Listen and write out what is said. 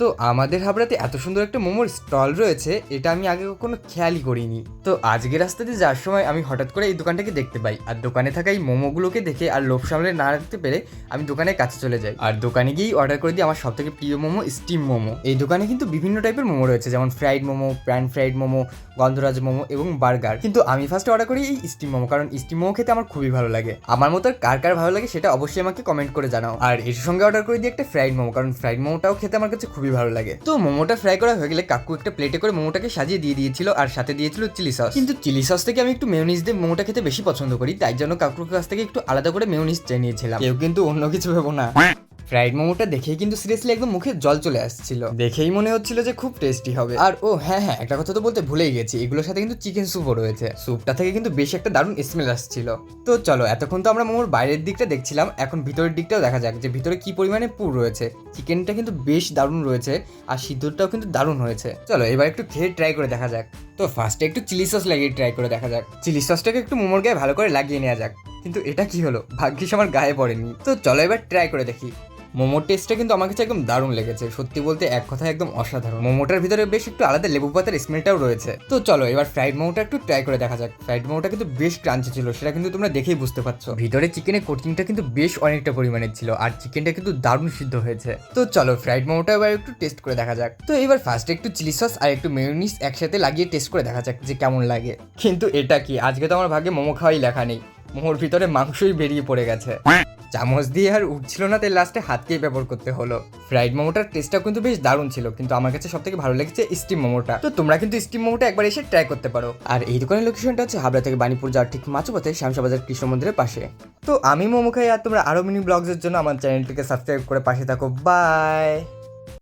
তো আমাদের হাবড়াতে এত সুন্দর একটা মোমোর স্টল রয়েছে, এটা আমি আগে কখনো খেয়ালই করিনি। তো আজকে রাস্তা দিয়ে যাওয়ার সময় আমি হঠাৎ করে এই দোকানটাকে দেখতে পাই, আর দোকানে থাকা এই মোমোগুলোকে দেখে আর লোভ সামলে না রাখতে পেরে আমি দোকানের কাছে চলে যাই। আর দোকানে গিয়েই অর্ডার করে দিই আমার সব থেকে প্রিয় মোমো স্টিম মোমো। এই দোকানে কিন্তু বিভিন্ন টাইপের মোমো রয়েছে, যেমন fried momo pan fried momo, গন্ধরাজ মোমো এবং বার্গার কিন্তু আমি ফার্স্টে অর্ডার করি এই স্টিম মোমো, কারণ স্টিম মোমো খেতে আমার খুবই ভালো লাগে। আমার মতো কার কার ভালো লাগে সেটা অবশ্যই আমাকে কমেন্ট করে জানাও। আর এর সঙ্গে অর্ডার করে দিই একটা ফ্রাইড মোমো, কারণ ফ্রাইড মোমোটাও খেতে আমার কাছে খুবই ভালো লাগে। তো মোমোটা ফ্রাই করা হয়ে গেলে কাকু একটা প্লেটে করে মোমোটাকে সাজিয়ে দিয়ে দিয়েছিল আর সাথে দিয়েছিল চিলি সস কিন্তু চিলি সস থেকে আমি একটু মেয়নিজ দিয়ে মোমোটা খেতে বেশি পছন্দ করি তাই জন্য কাকুর কাছ থেকে একটু আলাদা করে মেয়নিজ চেয়ে নিয়েছিলাম। কেউ কিন্তু অন্য কিছু ভেবো না। ফ্রাইড মোমোটা দেখেই কিন্তু সিরিয়াসলি একদম মুখে জল চলে আসছিল। দেখেই মনে হচ্ছিল যে খুব টেস্টি হবে। আর ও হ্যাঁ হ্যাঁ একটা কথা তো বলতে ভুলেই গেছি, এগুলোর সাথে কিন্তু চিকেন স্যুপও রয়েছে। স্যুপটা থেকে কিন্তু বেশ একটা দারুণ স্মেল আসছিল। তো চলো, এতক্ষণ তো আমরা মোমোর বাইরের দিকটা দেখছিলাম, এখন ভিতরের দিকটাও দেখা যাক যে ভিতরে কি পরিমাণে পুর রয়েছে। চিকেনটা কিন্তু বেশ দারুণ রয়েছে, আর সিদ্ধটাও কিন্তু দারুণ হয়েছে। চলো, এবার একটু খেয়ে ট্রাই করে দেখা যাক। তো ফার্স্টে একটু চিলি সস লাগিয়ে ট্রাই করে দেখা যাক। চিলি সসটাকে একটু মোমোর গায়ে ভালো করে লাগিয়ে নেওয়া যাক। কিন্তু এটা কি হলো? ভাগ্যিস আমার গায়ে পড়েনি। তো চলো, এবার ট্রাই করে দেখি। মোমোর টেস্টটা কিন্তু আমার কাছে একদম দারুণ লেগেছে। সত্যি বলতে এক কথায় একদম অসাধারণ। মোমোটার ভিতরে বেশ একটু আলাদা লেবু পাতার স্মেলটাও রয়েছে। তো চলো, এবার ফ্রাইড মোমোটা একটু ট্রাই করে দেখা যাক। ফ্রাইড মোমোটা কিন্তু বেশ ক্রাঞ্চি ছিল, সেটা কিন্তু তোমরা দেখেই বুঝতে পারছ। ভিতরে চিকেনের কোটিংটা কিন্তু বেশ অনেকটা পরিমাণের ছিল, আর চিকেনটা কিন্তু দারুণ সিদ্ধ হয়েছে। তো চলো ফ্রাইড মোমোটা এবার একটু টেস্ট করে দেখা যাক। তো এবার ফার্স্টে একটু চিলি সস আর একটু মেয়োনিজ একসাথে লাগিয়ে টেস্ট করে দেখা যাক যে কেমন লাগে। কিন্তু এটা কি? আজকে তো আমার ভাগ্যে মোমো খাওয়াই লেখা নেই। মোমোর ভিতরে মাংসই বেরিয়ে পড়ে গেছে। চামচ দিয়ে আর উঠছিল না, তাই লাস্টে হাতকেই ব্যবহার করতে হলো। ফ্রাইড মোমোটার টেস্টটা কিন্তু বেশ দারুণ ছিল, কিন্তু আমার কাছে সব থেকে ভালো লেগেছে স্টিম মোমোটা। তো তোমরা কিন্তু স্টিম মোমোটা একবার এসে ট্রাই করতে পারো। আর এই দোকানের লোকেশনটা হচ্ছে হাবড়া থেকে বানিপুর যাওয়ার ঠিক মাছুপথে শ্যামসাবাজার কৃষ্ণ মন্দিরের পাশে। তো আমি মোমো খাই আর তোমরা আরও মিনি ব্লগসের জন্য আমার চ্যানেলটিকে সাবস্ক্রাইব করে পাশে থাকো। বাই